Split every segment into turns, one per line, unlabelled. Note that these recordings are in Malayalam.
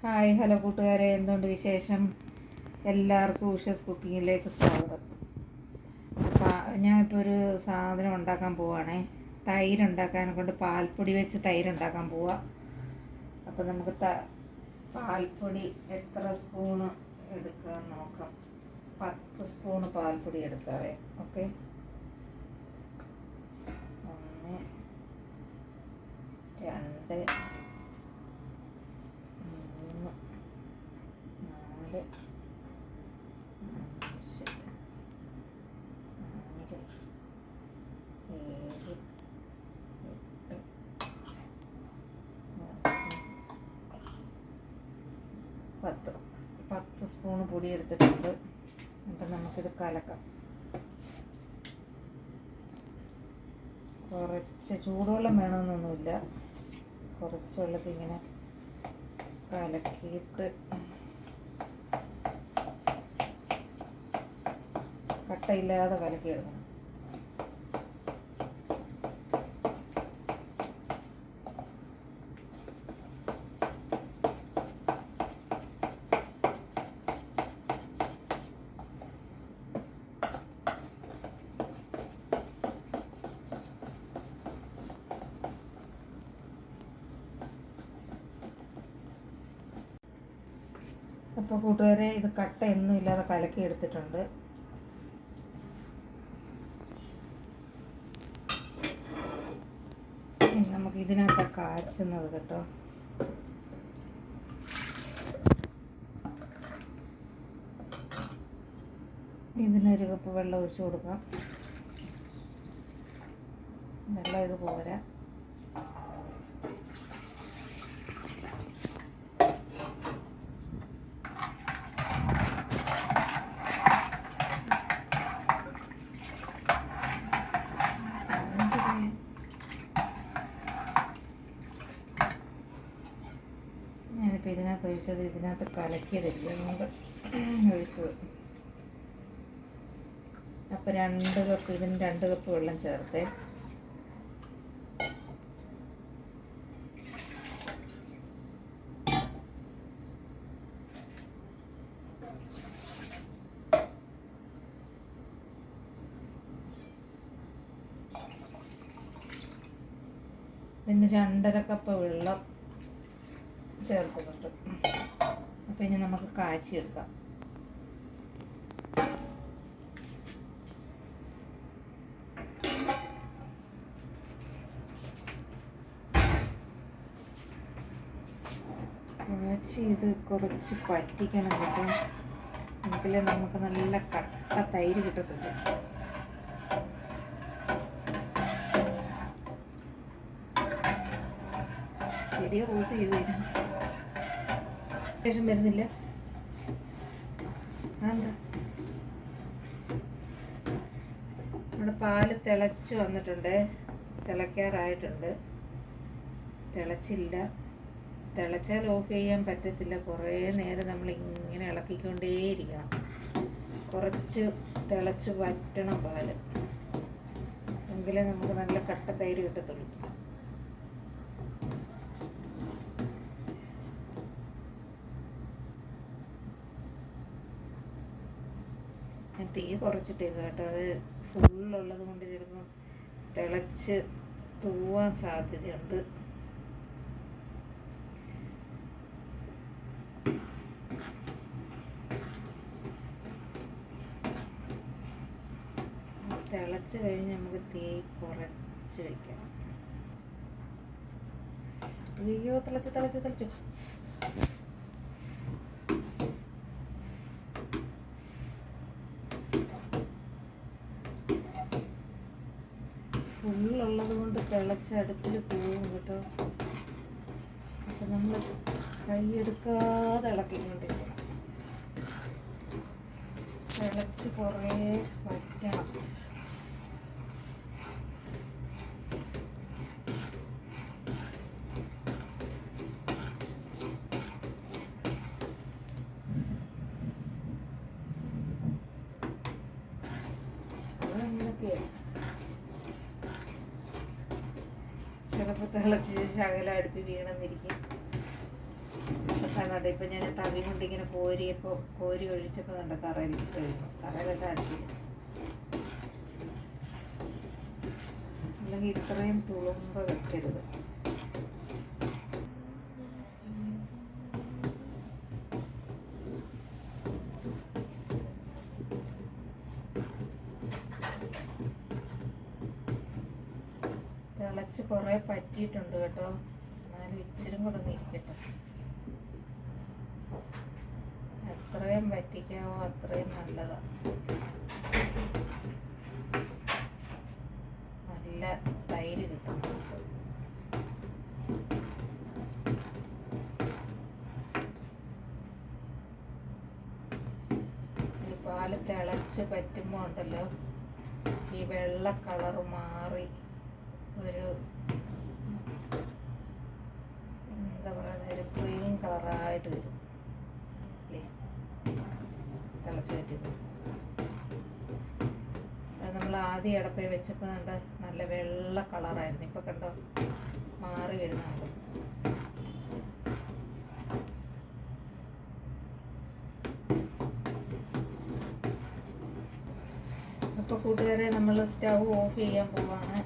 ഹായ് ഹലോ കൂട്ടുകാരെ. എന്തുകൊണ്ട് വിശേഷം? എല്ലാവർക്കും ഉഷസ് കുക്കിങ്ങിലേക്ക് സ്വാഗതം. അപ്പോൾ ഞാനിപ്പോൾ ഒരു സാധനം ഉണ്ടാക്കാൻ പോവുകയാണേ തൈര് ഉണ്ടാക്കാൻ കൊണ്ട് പാൽപ്പൊടി വെച്ച് തൈര് ഉണ്ടാക്കാൻ പോവാം. അപ്പോൾ നമുക്ക് ത പാൽപ്പൊടി എത്ര സ്പൂണ് എടുക്കുക നോക്കാം. പത്ത് സ്പൂണ് പാൽപ്പൊടി എടുക്കാവേ. ഓക്കെ? ഒന്ന് രണ്ട് നാല് അഞ്ച് ഏഴ് പത്ത്. പത്ത് സ്പൂൺ പൊടി എടുത്തിട്ടുണ്ട്. അപ്പം നമുക്കിത് കലക്കാം. കുറച്ച് ചൂടുവെള്ളം വേണമെന്നൊന്നുമില്ല. കുറച്ച് വെള്ളത്തിൽ കലക്കിയിട്ട് കട്ടയില്ലാതെ കലക്കിയെടുക്കണം അപ്പോൾ കൂട്ടുകാരെ ഇത് കട്ടയൊന്നും ഇല്ലാതെ കലക്കി എടുത്തിട്ടുണ്ട് ഇനി നമുക്ക് ഇതിനകത്ത് കാച്ചുന്നത് കേട്ടോ. ഇതിനൊരു കപ്പ് വെള്ളം ഒഴിച്ചു കൊടുക്കാം. വെള്ളം ഇത് പോരാ. ഞാനിപ്പോൾ ഇതിനകത്ത് ഒഴിച്ചത് ഇതിനകത്ത് കലക്കിയതില്ല? അതുകൊണ്ട് ഒഴിച്ചത് അപ്പോൾ രണ്ട് കപ്പ് ഇതിന് രണ്ട് കപ്പ് വെള്ളം ചേർത്തേ. ഇതിന് രണ്ടര കപ്പ് വെള്ളം ചേർക്കുന്നുണ്ട്. അപ്പം ഇനി നമുക്ക് കാച്ചിയെടുക്കാം. കാച്ചി ഇത് കുറച്ച് പറ്റിക്കണം കേട്ടോ. എങ്കിലേ നമുക്ക് നല്ല കട്ട തൈര് കിട്ടത്തുള്ളൂ. വീഡിയോ പോസ് ചെയ്ത് തരും ശേഷം വരുന്നില്ല. നമ്മുടെ പാൽ തിളച്ച് വന്നിട്ടുണ്ട്. തിളയ്ക്കാറായിട്ടുണ്ട്. തിളച്ചില്ല. തിളച്ചാൽ ഓഫ് ചെയ്യാൻ പറ്റത്തില്ല. കുറേ നേരം നമ്മൾ ഇങ്ങനെ ഇളക്കിക്കൊണ്ടേയിരിക്കണം. കുറച്ച് തിളച്ച് വറ്റണം പാൽ. എങ്കിലേ നമുക്ക് നല്ല കട്ട തൈര് കിട്ടത്തുള്ളൂ. തീ കുറച്ചിട്ടേക്ക് കേട്ടോ. അത് ഫുള്ളുള്ളത് കൊണ്ട് ചിലപ്പം തിളച്ച് തൂവാൻ സാധ്യതയുണ്ട്. തിളച്ച് കഴിഞ്ഞ് നമുക്ക് തീ കുറച്ച് വെക്കണം അയ്യോ തിളച്ച് തിളച്ച് തിളച്ചു. കൊണ്ട് പോകും കേട്ടോ. അപ്പം നമ്മൾ കൈയെടുക്കാതെ ഇളക്കിക്കൊണ്ടിരിക്കണം തിളച്ച് കുറേ വറ്റണം. തിളച്ച് ശകലം അടുപ്പി വീണെന്നിരിക്കും. അപ്പം കണ്ടോ ഇപ്പം ഞാൻ തവി കൊണ്ട് ഇങ്ങനെ കോരിയപ്പോൾ കോരി ഒഴിച്ചപ്പോൾ കണ്ട തറയിൽ വെച്ച് കഴിഞ്ഞു. തറയിലൊക്കെ അടുപ്പി അല്ലെങ്കിൽ ഇത്രയും തുളുമ്പ് വെക്കരുത്. തിളച്ച് കുറേ പറ്റിയിട്ടുണ്ട് കേട്ടോ. എന്നാലും ഇച്ചിരി കൂടെ ഒന്ന് ഇരിക്കട്ടെ. എത്രയും പറ്റിക്കാവോ അത്രയും നല്ലതാണ് നല്ല തൈര് കിട്ടും. പാൽ തിളച്ച് പറ്റുമ്പോൾ ഈ വെള്ള കളറ് മാറി ഒരു എന്താ പറയുക ഒരു ക്രീം കളറായിട്ട് വരും. അല്ലേ? തിളച്ച് പറ്റുമ്പോൾ നമ്മൾ ആദ്യം അടപ്പേ വെച്ചപ്പോൾ കണ്ട നല്ല വെള്ള കളറായിരുന്നു ഇപ്പം കണ്ടോ? മാറി വരുന്നുണ്ട്. അപ്പോൾ കൂട്ടുകാരെ നമ്മൾ സ്റ്റൗ ഓഫ് ചെയ്യാൻ പോവാണ്.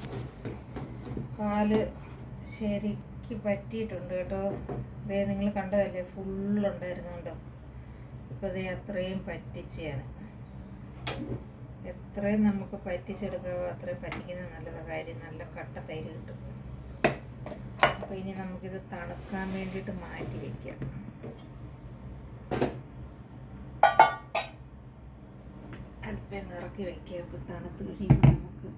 പാൽ ശരിക്ക് പറ്റിയിട്ടുണ്ട് കേട്ടോ. ഇതേ നിങ്ങൾ കണ്ടതല്ലേ? ഫുള്ളുണ്ടായിരുന്നു കേട്ടോ ഇപ്പോൾ ഇതേ അത്രയും പറ്റിച്ച് ഞാൻ. എത്രയും നമുക്ക് പറ്റിച്ചെടുക്കാവോ അത്രയും പറ്റിക്കുന്നത് നല്ലത്. കാര്യം നല്ല കട്ട തൈര് കിട്ടും. അപ്പോൾ ഇനി നമുക്കിത് തണുക്കാൻ വേണ്ടിയിട്ട് മാറ്റി വയ്ക്കാം അടുപ്പേന്ന് ഇറക്കി വയ്ക്കുക അപ്പോൾ തണുത്ത് കഴിയുമ്പോൾ നമുക്ക്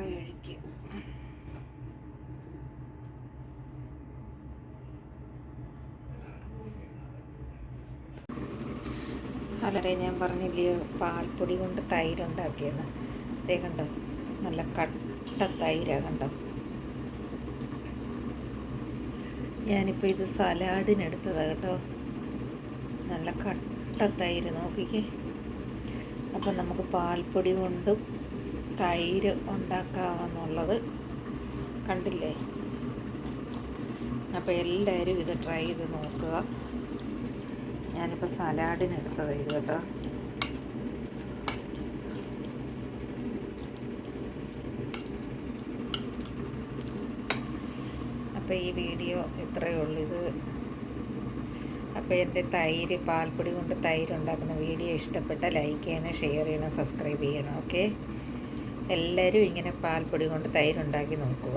ഉറയൊഴിക്കും വളരെ ഞാൻ പറഞ്ഞില്ലേ പാൽപ്പൊടി കൊണ്ട് തൈര് ഉണ്ടാക്കിയെന്ന് അതേ കണ്ടോ നല്ല കട്ട തൈരാണ് കണ്ടോ. ഞാനിപ്പോൾ ഇത് സലാഡിനെടുത്തതാണ് കേട്ടോ. നല്ല കട്ട തൈര് നോക്കിക്കേ. അപ്പം നമുക്ക് പാൽപ്പൊടി കൊണ്ടും തൈര് ഉണ്ടാക്കാമെന്നുള്ളത് കണ്ടില്ലേ? അപ്പോൾ എല്ലാവരും ഇത് ട്രൈ ചെയ്ത് നോക്കുക. ഞാനിപ്പോൾ സലാഡിന് എടുത്തത് ഇത് കേട്ടോ. അപ്പോൾ ഈ വീഡിയോ ഇത്രയേ ഉള്ളൂ ഇത്. അപ്പോൾ എന്റെ തൈര് പാൽപ്പൊടി കൊണ്ട് തൈര് ഉണ്ടാക്കുന്ന വീഡിയോ ഇഷ്ടപ്പെട്ട ലൈക്ക് ചെയ്യണം ഷെയർ ചെയ്യണം സബ്സ്ക്രൈബ് ചെയ്യണം ഓക്കെ? എല്ലാവരും ഇങ്ങനെ പാൽപ്പൊടി കൊണ്ട് തൈരുണ്ടാക്കി നോക്കുക.